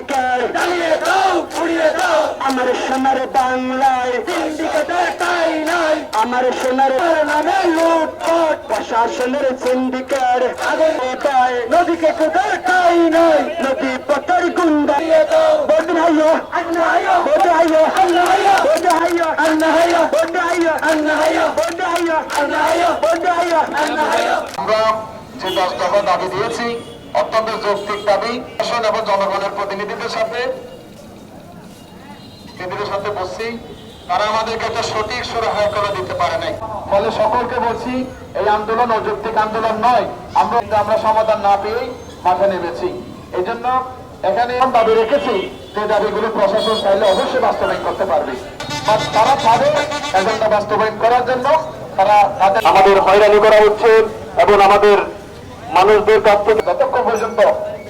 Syndicate. জ্বালিয়ে দাও পুড়িয়ে দাও। আমার সোনার বাংলায় সিন্ডিকেটের ঠাই নাই। আমার সোনার নামে লুটপাট, প্রশাসনের সিন্ডিকেট। আগুন কোথায় নদীকে কোথায় ঠাই নাই। নদী পথর গুন্ডা। আমরা যে দশ দফা দাবি দিয়েছি অত্যন্ত যৌক্তিক দাবি। প্রশাসন এবং জনগণের প্রতিনিধিদের সাথে সাথে বসছি। তারা আমাদেরকে একটা সঠিক করে দিতে পারে নাই। ফলে সকলকে বলছি, এই আন্দোলন অযৌক্তিক আন্দোলন নয়। আমরা আমরা সমাধান না মাঠে নেমেছি। এই জন্য এখানে দাবি রেখেছি যে দাবিগুলো প্রশাসন চাইলে অবশ্যই বাস্তবায়ন করতে পারবে। তারা পাবে বাস্তবায়ন করার জন্য। তারা আমাদের হয়রানি করা হচ্ছে এবং আমাদের মানুষদের কাছ থেকে যতক্ষণ পর্যন্ত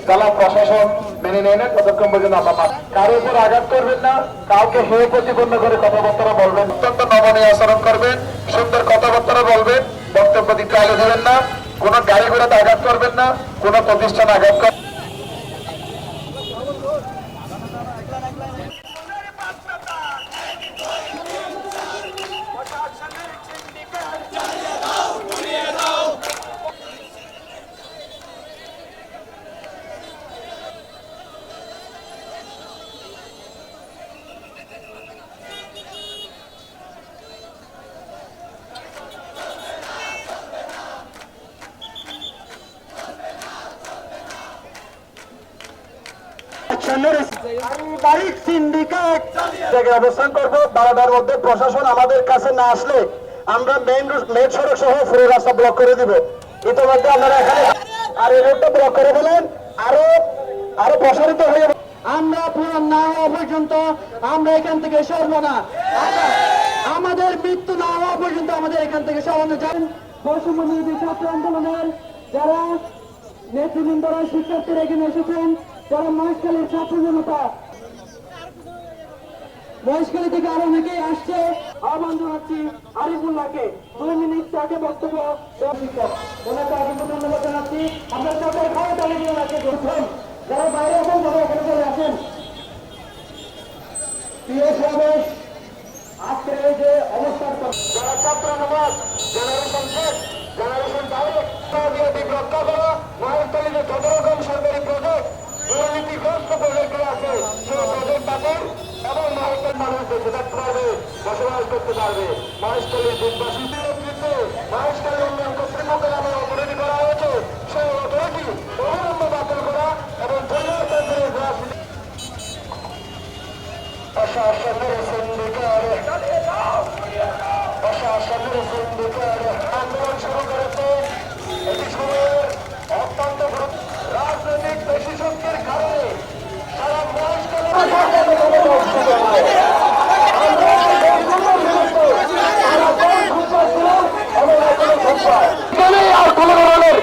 জেলা প্রশাসন মেনে নেয় না, ততক্ষণ পর্যন্ত আমরা কারও উপর আঘাত করবেন না, কাউকে হেয় প্রতিপন্ন করে কথাবার্তা বলবেন অত্যন্ত নমনীয় আচরণ করবেন, সুন্দর কথাবার্তা বলবেন, বক্তব্য দিতে আগে দেবেন না, কোনো গাড়ি ঘোড়াতে আঘাত করবেন না, কোনো প্রতিষ্ঠান আঘাত করবেন প্রশাসনের আমাদের না হওয়া পর্যন্ত আমাদের মৃত্যু না হওয়া পর্যন্ত আমাদের এখান থেকে সরানো যাবেন বৈষম্যবিরোধী ছাত্র আন্দোলনের যারা নেতৃবৃন্দরা শিক্ষার্থীরা এখানে এসেছেন যারা মহেশখালীর ছাত্র জনতা। মহেশখালী থেকে আরও অনেকেই আসছে। আহ্বান জানাচ্ছি আরিফুল্লাহকে দুই মিনিট তাকে বক্তব্য ধন্যবাদ যে রকম সরকারি প্রজেক্ট দুর্নীতিগ্রস্ত প্রজেক্টগুলো আছে সেই প্রজেক্ট বাতিল এবং মহেশখালী মানুষ বেঁচে থাকতে পারবে বসবাস করতে পারবে। মহেশখালীর দেশবাসীদের নেতৃত্বে মহেশখালী উন্নয়ন কর্তৃপক্ষ নামে অপরাধী করা হয়েছে। সেই অথরিটি অবিলম্বে বাতিল করা এবং প্রশাসনের সিন্ডিকেট। প্রশাসনের রাজনৈতিক পেশি শক্তির কারণে সারা মহেশখালী আর কোন ধরনের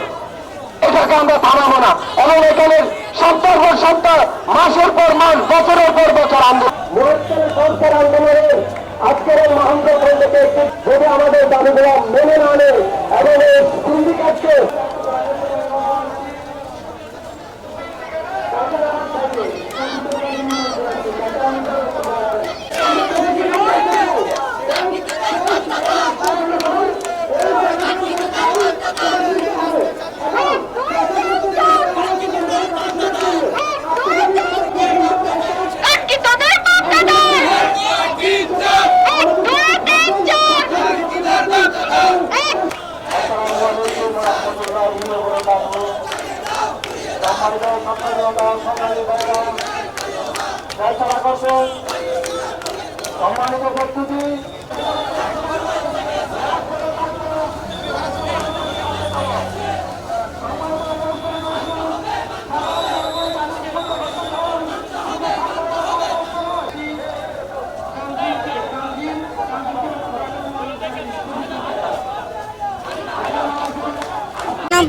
এটাকে আমরা থামাবো না। এবং এখানে সপ্তাহ পর সপ্তাহ, মাসের পর মাস, বছরের পর বছর সংস্কার আন্দোলনের আজকের এই মহান্ত যদি আমাদের দাবিগুলো মেনে না নেয়, এবং এই সিন্ডিকেটকে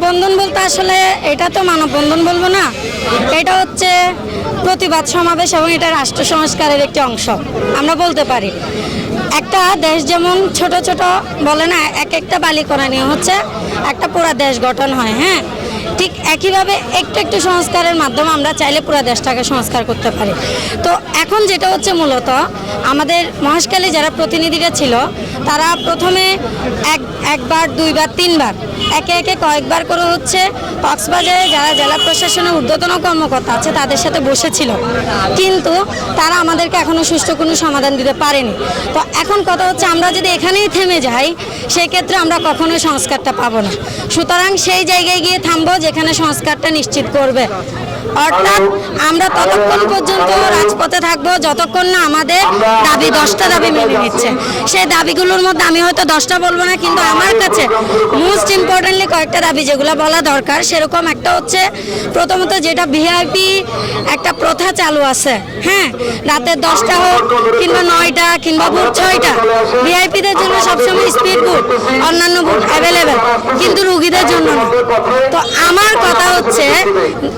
মানববন্ধন বলতে আসলে এটা তো মানববন্ধন বলব না। এটা হচ্ছে প্রতিবাদ সমাবেশ এবং এটা রাষ্ট্র সংস্কারের একটি অংশ। আমরা বলতে পারি। একটা দেশ যেমন ছোট ছোট বলে না, এক একটা বালি করা নিয়ে হচ্ছে একটা পুরা দেশ গঠন হয় হ্যাঁ? ঠিক একইভাবে একটু একটু সংস্কারের মাধ্যমে আমরা চাইলে পুরো দেশটাকে সংস্কার করতে পারি। তো এখন যেটা হচ্ছে মূলত, আমাদের মহেশখালী যারা প্রতিনিধিরা ছিল, তারা প্রথমে এক, একবার, দুইবার, তিনবার, একে একে কয়েকবার করে হচ্ছে কক্সবাজারে যারা জেলা প্রশাসনের ঊর্ধ্বতন কর্মকর্তা আছে, তাদের সাথে বসেছিল। কিন্তু তারা আমাদেরকে এখনও সুষ্ঠু কোনো সমাধান দিতে পারেনি। তো এখন কথা হচ্ছে আমরা যদি এখানেই থেমে যাই, সেক্ষেত্রে আমরা কখনোই সংস্কারটা পাবো না। সুতরাং সেই জায়গায় গিয়ে থামবো যেখানে সংস্কারটা নিশ্চিত করবে। অর্থাৎ আমরা ততক্ষণ পর্যন্ত রাজপথে থাকব যতক্ষণ না আমাদের দাবি দশটা দাবি মেনে নিচ্ছে। সেই দাবিগুলোর মধ্যে আমি হয়তো দশটা বলব না কিন্তু আমার কাছে মোস্ট ইম্পর্টেন্টলি কয়েকটা দাবি যেগুলো বলা দরকার সেরকম একটা হচ্ছে প্রথমত যেটা ভিআইপি একটা প্রথা চালু আছে হ্যাঁ? রাতের দশটা হোক কিংবা নয়টা কিংবা ভোর ছয়টা ভিআইপিদের জন্য সবসময় স্পিড বুট অন্যান্য বুট অ্যাভেলেবেল কিন্তু রুগীদের জন্য না। তো আমার কথা হচ্ছে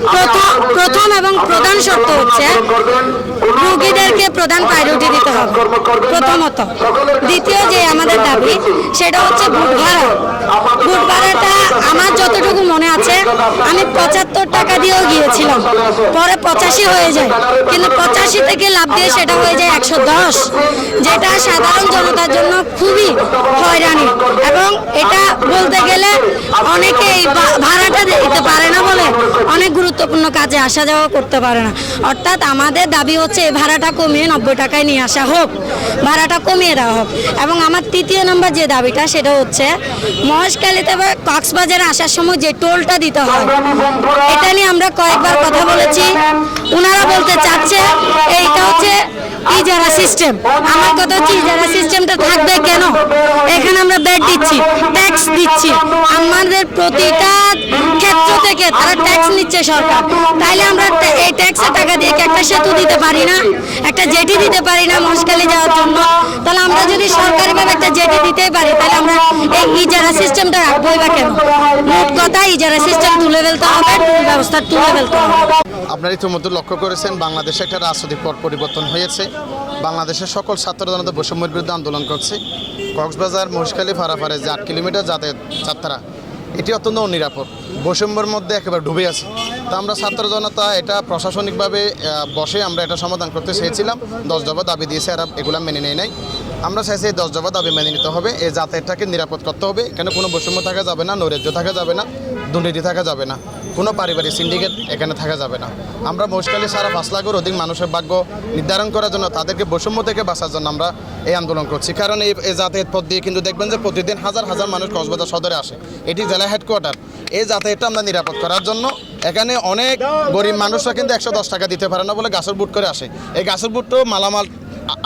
প্রথম প্রথম এবং প্রধান শর্ত হচ্ছে রুগীদেরকে প্রধান প্রায়োরিটি দিতে হবে। প্রথমত দ্বিতীয় যে আমাদের দাবি সেটা হচ্ছে বুট ভাড়া বুট ভাড়াটা আমার যতটুকু মনে আছে আমি পঁচাত্তর টাকা দিয়েও গিয়েছিলাম। পরে পঁচাশি হয়ে যায় কিন্তু পঁচাশি থেকে লাভ দিয়ে সেটা হয়ে যায় একশো দশ। যেটা সাধারণ জনতার জন্য খুবই হয়রানি। এবং এটা বলতে গেলে অনেকেই এই বা- ভাড়াটা দিতে পারে না বলে অনেক গুরুত্বপূর্ণ কাজে আসা যাওয়া করতে পারে না। অর্থাৎ আমাদের দাবি হচ্ছে এই ভাড়াটা কমিয়ে নব্বই টাকায় নিয়ে আসা হোক, ভাড়াটা কমিয়ে দেওয়া হোক। এবং আমার তৃতীয় নম্বর যে দাবিটা, সেটা হচ্ছে মহেশখালীতে বা কক্সবাজারে আসার সময় যে টোলটা দিতে হয়, এটা নিয়ে আমরা কয়েকবার কথা বলেছি। ওনারা বলতে চাচ্ছে সিস্টেম আমার কথা হচ্ছে ইজারা সিস্টেমটা থাকবে কেন? এখানে আমরা বেড দিচ্ছি ট্যাক্স দিচ্ছি। আমাদের প্রতিটা ক্ষেত্র থেকে তারা ট্যাক্স নিচ্ছে সরকার। তাইলে আমরা এই ট্যাক্সের টাকা দিয়ে একটা সেতু দিতে পারি না? একটা জেটি দিতে পারি না মহেশখালী যাওয়ার জন্য? তাহলে আমরা যদি সরকারিভাবে একটা জেটি দিতেই পারি, তাহলে আমরা এই ইজারা সিস্টেমটা রাখবোই বা কেন? মোট কথা, ইজারা সিস্টেম তুলে ফেলতে হবে, ব্যবস্থা তুলে ফেলতে হবে। আপনারা ইতিমধ্যে লক্ষ্য করেছেন, বাংলাদেশে একটা রাজনৈতিক পট পরিবর্তন হয়েছে। বাংলাদেশের সকল ছাত্র জনতা বৈষম্যের বিরুদ্ধে আন্দোলন করছে। কক্সবাজার মহিষখালী ফারাফারে যে আট কিলোমিটার যাতায়াত যাত্রা, এটি অত্যন্ত অনিরাপদ। বৈষম্যের মধ্যে একেবারে ডুবে আছে। তা আমরা ছাত্র জনতা এটা প্রশাসনিকভাবে বসে আমরা এটা সমাধান করতে চেয়েছিলাম। দশ দফা দাবি দিয়েছে আর এগুলা মেনে নেয় নাই। আমরা চাইছি এই দশ দফা দাবি মেনে নিতে হবে। এই যাতায়াতটাকে নিরাপদ করতে হবে। কেন কোনো বৈষম্য থাকা যাবে না, নৈরাজ্য থাকা যাবে না, দুর্নীতি থাকা যাবে না। কোনো পারিবারিক সিন্ডিকেট এখানে থাকা যাবে না। আমরা মহিষকালী সারা পাঁচ লাখের অধিক মানুষের ভাগ্য নির্ধারণ করার জন্য তাদেরকে বৈষম্য থেকে বাঁচার জন্য আমরা এই আন্দোলন করছি। কারণ এই যাতায়াত পথ দিয়ে কিন্তু দেখবেন যে প্রতিদিন হাজার হাজার মানুষ কক্সবাজার সদরে আসে। এটি জেলা হেডকোয়ার্টার এই যাতায়াতটা আমরা নিরাপদ করার জন্য এখানে অনেক গরিব মানুষরা কিন্তু একশো দশ টাকা দিতে পারে না বলে গাছের বুট করে আসে। এই গাছের বুটও মালামাল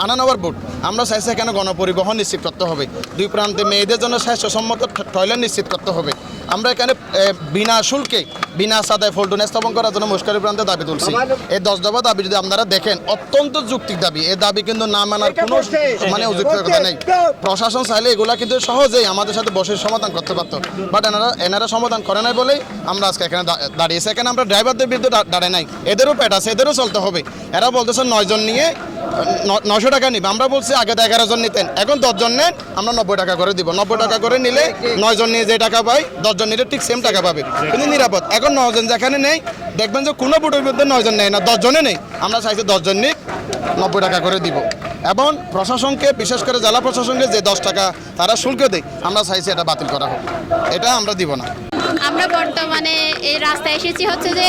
আনা নেওয়ার বুট। আমরা চাইছি এখানে গণপরিবহন নিশ্চিত করতে হবে। দুই প্রান্তে মেয়েদের জন্য স্বাস্থ্যসম্মত টয়লেট নিশ্চিত করতে হবে। আমরা এখানে বিনা শুল্কে বিনা সাদায় ফল্টুন স্থাপন করার জন্য মুস্কারি প্রান্তে দাবি তুলছি। এই দশ দফা দাবি যদি আপনারা দেখেন অত্যন্ত যুক্তিক দাবি। এই দাবি কিন্তু না মানার কোনো মানে অযুক্তিকতা নেই। প্রশাসন চাইলে এগুলা কিন্তু সহজেই আমাদের সাথে বসে সমাধান করতে পারতো। বাট এনারা এনারা সমাধান করে নাই বলেই আমরা আজকে এখানে দাঁড়িয়েছি। এখানে আমরা ড্রাইভারদের বিরুদ্ধে দা- দাঁড়াই নাই। এদেরও পেট আছে এদেরও চলতে হবে। এরা বলতেছে নয়জন নিয়ে নশো টাকা নিবে। আমরা বলছি, আগে তো এগারো জন নিতেন, এখন দশজন নেন, আমরা নব্বই টাকা করে দিব। নব্বই টাকা করে নিলে নয়জন নিয়ে যে টাকা পাই দশজন নিলে ঠিক সেম টাকা পাবে। কিন্তু নিরাপদ। এখন নজন যেখানে নেই, দেখবেন যে কোনো বুটের মধ্যে নয়জন নেই না দশজনে নেই। আমরা চাইছি দশজন নিক, নব্বই টাকা করে দিব। এবং প্রশাসনকে, বিশেষ করে জেলা প্রশাসনকে যে দশ টাকা তারা শুল্ক দেয়, আমরা চাইছি এটা বাতিল করা হোক। এটা আমরা দিব না। আমরা বর্তমানে এই রাস্তায় এসেছি হচ্ছে যে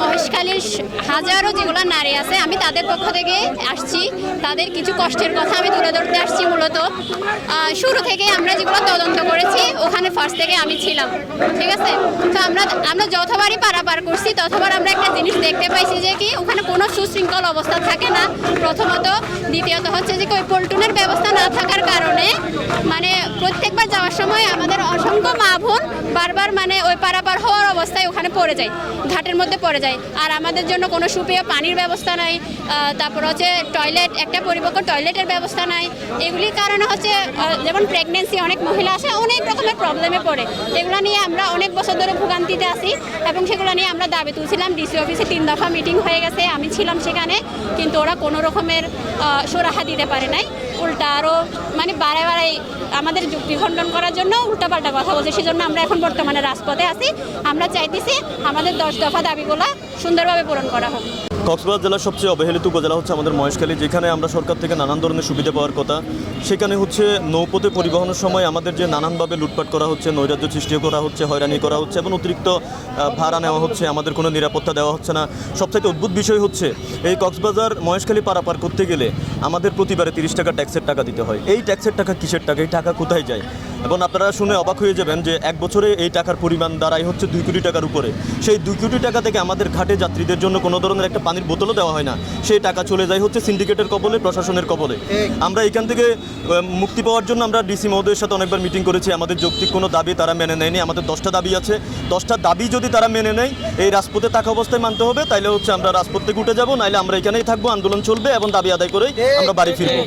মহেশখালীর হাজারো যেগুলো নারী আছে, আমি তাদের পক্ষ থেকে আসছি। তাদের কিছু কষ্টের কথা আমি তুলে ধরতে আসছি মূলত। শুরু থেকে আমরা যেগুলো তদন্ত করেছি ওখানে ফার্স্ট থেকে আমি ছিলাম, ঠিক আছে? তো আমরা আমরা যতবারই পারাপার করছি, ততবার আমরা একটা জিনিস দেখতে পাইছি যে কি, ওখানে কোনো সুশৃঙ্খল অবস্থা থাকে না। প্রথমত, দ্বিতীয়ত হচ্ছে যে ওই পল্টনের ব্যবস্থা না থাকার কারণে মানে প্রত্যেকবার যাওয়ার সময় আমাদের অসংখ্য মা বোন বারবার মানে ওই পারাপার হওয়ার অবস্থায় ওখানে পড়ে যায়, ঘাটের মধ্যে পড়ে যায়। আর আমাদের জন্য কোনো সুপেয় পানির ব্যবস্থা নাই তারপর হচ্ছে টয়লেট একটা পরিপক্ক টয়লেটের ব্যবস্থা নাই। এগুলির কারণে হচ্ছে যেমন প্রেগনেন্সি অনেক মহিলা আসে, অনেক রকমের প্রবলেমে পড়ে। এগুলো নিয়ে আমরা অনেক বছর ধরে ভোগান্তিতে আছি এবং সেগুলো নিয়ে আমরা দাবি তুলছিলাম। ডিসি অফিসে তিন দফা মিটিং হয়ে গেছে। আমি ছিলাম সেখানে, কিন্তু ওরা কোনো রকমের সুরাহা দিতে পারে নাই। উল্টা আরও মানে বারে বারে আমাদের যুক্তি খণ্ডন করার জন্য উল্টাপাল্টা কথা বলছে। সেজন্য আমরা এখন বর্তমানে রাজপথে আছি। আমরা চাইতেছি আমাদের দশ দফা দাবিগুলো সুন্দরভাবে পূরণ করা হোক। কক্সবাজার জেলার সবচেয়ে অবহেলিত উপজেলা হচ্ছে আমাদের মহেশখালী, যেখানে আমরা সরকার থেকে নানান ধরনের সুবিধা পাওয়ার কথা। সেখানে হচ্ছে নৌপথে পরিবহনের সময় আমাদের যে নানানভাবে লুটপাট করা হচ্ছে, নৈরাজ্য সৃষ্টি করা হচ্ছে, হয়রানি করা হচ্ছে এবং অতিরিক্ত ভাড়া নেওয়া হচ্ছে, আমাদের কোনো নিরাপত্তা দেওয়া হচ্ছে না। সবথেকে অদ্ভুত বিষয় হচ্ছে, এই কক্সবাজার মহেশখালী পারাপার করতে গেলে আমাদের প্রতিবারে তিরিশ টাকা ট্যাক্সের টাকা দিতে হয়। এই ট্যাক্সের টাকা কিসের টাকা? এই টাকা কোথায় যায়? এবং আপনারা শুনে অবাক হয়ে যাবেন যে এক বছরে এই টাকার পরিমাণ দাঁড়ায় হচ্ছে দুই কোটি টাকার উপরে। সেই দুই কোটি টাকা থেকে আমাদের ঘাটে যাত্রীদের জন্য কোনো ধরনের একটা পানির বোতলও দেওয়া হয় না। সেই টাকা চলে যায় হচ্ছে সিন্ডিকেটের কবলে, প্রশাসনের কবলে। আমরা এখান থেকে মুক্তি পাওয়ার জন্য আমরা ডিসি মহোদয়ের সাথে অনেকবার মিটিং করেছি। আমাদের যৌক্তিক কোনো দাবি তারা মেনে নেয়নি, আমাদের দশটা দাবি আছে। দশটা দাবি যদি তারা মেনে নেয়, এই রাজপথে থাকা অবস্থায় মানতে হবে। তাইলে হচ্ছে আমরা রাজপথ থেকে উঠে যাব, নাইলে আমরা এখানেই থাকব, আন্দোলন চলবে এবং দাবি আদায় করেই আমরা বাড়ি ফিরবো।